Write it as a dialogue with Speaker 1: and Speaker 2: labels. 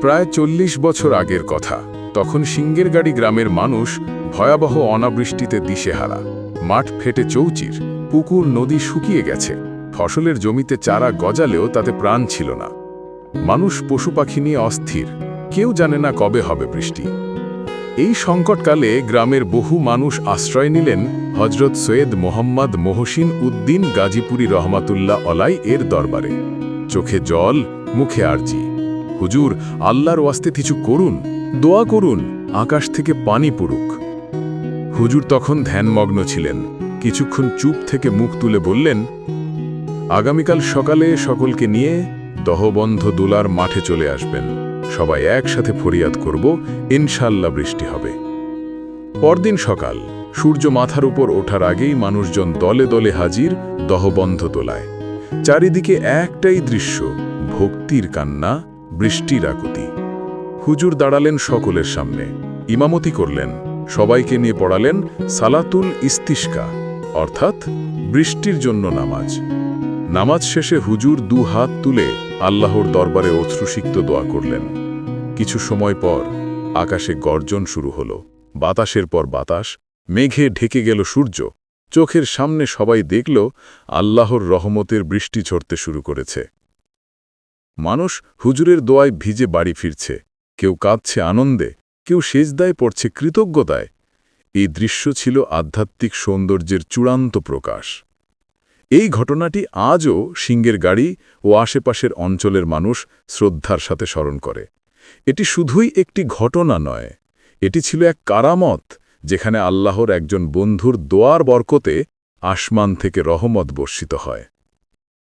Speaker 1: প্রায় চল্লিশ বছর আগের কথা। তখন সিঙ্গের গাড়ি গ্রামের মানুষ ভয়াবহ অনাবৃষ্টিতে দিশেহারা। মাঠ ফেটে চৌচির, পুকুর, নদী শুকিয়ে গেছে। ফসলের জমিতে চারা গজালেও তাতে প্রাণ ছিল না। মানুষ পশু পাখি নিয়ে অস্থির, কেউ জানে না কবে হবে বৃষ্টি। এই সংকটকালে গ্রামের বহু মানুষ আশ্রয় নিলেন হজরত সৈয়দ মোহাম্মদ মহসিন উদ্দিন গাজীপুরি রহমাতুল্লাহ অলাই এর দরবারে। চোখে জল, মুখে আরজি। হুজুর, আল্লাহর ওয়াস্তে কিছু করুন, দোয়া করুন, আকাশ থেকে পানি পড়ুক। হুজুর তখন ধ্যানমগ্ন ছিলেন, কিছুক্ষণ চুপ থেকে মুখ তুলে বললেন, আগামীকাল সকালে সকলকে নিয়ে দহবন্ধ দোলার মাঠে চলে আসবেন। সবাই একসাথে ফরিয়াদ করব ইনশাল্লাহ বৃষ্টি হবে। পরদিন সকাল, সূর্য মাথার উপর ওঠার আগেই মানুষজন দলে দলে হাজির দহবন্ধ দোলায়। চারিদিকে একটাই দৃশ্য, ভক্তির কান্না বৃষ্টির আকুতি। হুজুর দাঁড়ালেন সকলের সামনে। ইমামতি করলেন। সবাইকে নিয়ে পড়ালেন সালাতুল ইস্তিস্কা অর্থাৎ বৃষ্টির জন্য নামাজ। নামাজ শেষে হুজুর দু হাত তুলে আল্লাহর দরবারে অশ্রুসিক্ত দোয়া করলেন। কিছু সময় পর আকাশে গর্জন শুরু হলো। বাতাসের পর বাতাস, মেঘে ঢেকে গেল সূর্য। চোখের সামনে সবাই দেখল, আল্লাহর রহমতের বৃষ্টি ঝরতে শুরু করেছে। মানুষ হুজুরের দোয়ায় ভিজে বাড়ি ফিরছে। কেউ কাঁদছে আনন্দে, কেউ সেজদায় পড়ছে কৃতজ্ঞতায়। এই দৃশ্য ছিল আধ্যাত্মিক সৌন্দর্যের চূড়ান্ত প্রকাশ। এই ঘটনাটি আজও সিংহের গাড়ি ও আশেপাশের অঞ্চলের মানুষ শ্রদ্ধার সাথে স্মরণ করে। এটি শুধুই একটি ঘটনা নয়, এটি ছিল এক কারামত, যেখানে আল্লাহর একজন বন্ধুর দোয়ার বরকতে আসমান থেকে রহমত বর্ষিত হয়।